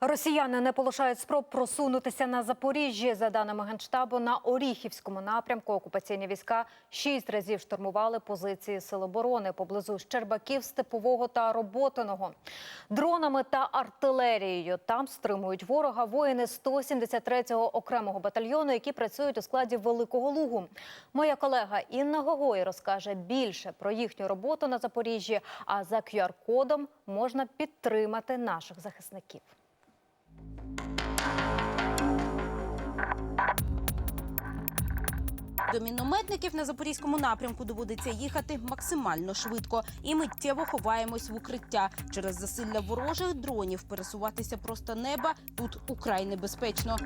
Росіяни не полишають спроб просунутися на Запоріжжі. За даними генштабу, на Оріхівському напрямку окупаційні війська шість разів штурмували позиції Сил оборони поблизу Щербаків, Степового та Роботиного. Дронами та артилерією там стримують ворога воїни 173-го окремого батальйону, які працюють у складі Великого Лугу. Моя колега Інна Гогой розкаже більше про їхню роботу на Запоріжжі. А за QR-кодом можна підтримати наших захисників. До мінометників на запорізькому напрямку доводиться їхати максимально швидко і миттєво ховаємось в укриття. Через засилля ворожих дронів пересуватися просто неба тут украй небезпечно.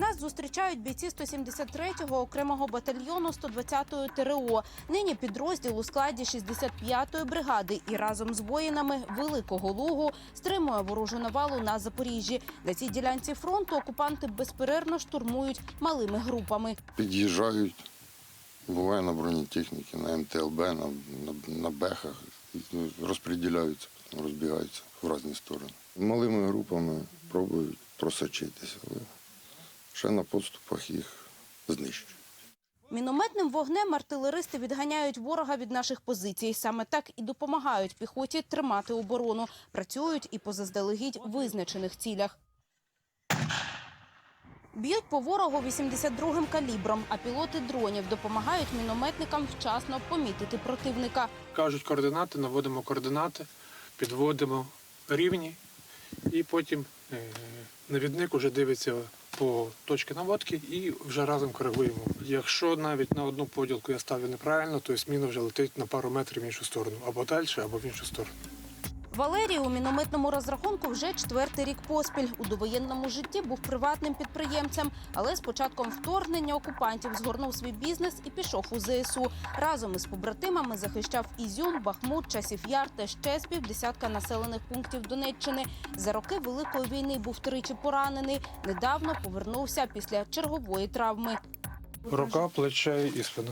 Нас зустрічають бійці 173-го окремого батальйону 120-ї ТРО. Нині підрозділ у складі 65-ї бригади і разом з воїнами Великого Лугу стримує ворожу навалу на Запоріжжі. На цій ділянці фронту окупанти безперервно штурмують малими групами. Під'їжджають, буває на бронетехніці, на МТЛБ, на, на, на бехах, розподіляються, розбігаються в різні сторони. Малими групами пробують просочитися, ще на подступах їх знищують. Мінометним вогнем артилеристи відганяють ворога від наших позицій. Саме так і допомагають піхоті тримати оборону. Працюють і по заздалегідь визначених цілях. Б'ють по ворогу 82-м калібром, а пілоти дронів допомагають мінометникам вчасно помітити противника. кажуть координати, наводимо координати, підводимо рівні, і потім е, навідник уже дивиться по точці наводки і вже разом коригуємо. Якщо навіть на одну поділку я ставлю неправильно, то міна вже летить на пару метрів в іншу сторону, або далі, або в іншу сторону. Валерій у мінометному розрахунку вже четвертий рік поспіль. У довоєнному житті був приватним підприємцем, але з початком вторгнення окупантів згорнув свій бізнес і пішов у ЗСУ. Разом із побратимами захищав Ізюм, Бахмут, Часів Яр та ще з півдесятка населених пунктів Донеччини. За роки Великої війни був тричі поранений. Недавно повернувся після чергової травми. Рука, плече і спина.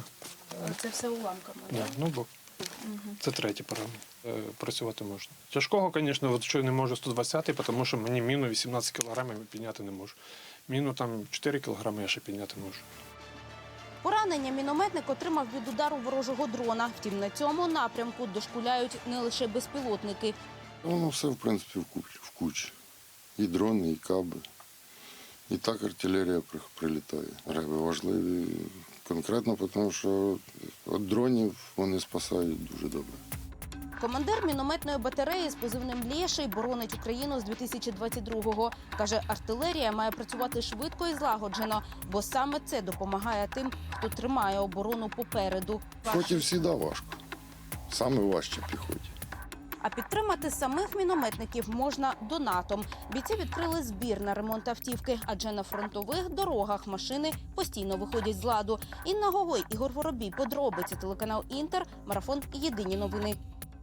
Це все уламками. Да, ну, бо це третє поранення. Е, Працювати можна. Тяжкого, звісно, от що я не можу 120-й, тому що мені міну 18 кілограмів підняти не можу. Міну там 4 кілограми я ще підняти можу. Поранення мінометник отримав від удару ворожого дрона. Втім, на цьому напрямку дошкуляють не лише безпілотники. Воно все, в принципі, в кучі. І дрони, і каби. І так артилерія прилітає. Реби важливі конкретно, тому що від дронів вони спасають дуже добре. Командир мінометної батареї з позивним Лєший боронить Україну з 2022-го. Каже, артилерія має працювати швидко і злагоджено, бо саме це допомагає тим, хто тримає оборону попереду. Хоч і завжди важко. Саме важче піхоті. А підтримати самих мінометників можна донатом. Бійці відкрили збір на ремонт автівки, адже на фронтових дорогах машини постійно виходять з ладу. Інна Гогой, Ігор Воробій, подробиці телеканал Інтер, марафон Єдині новини.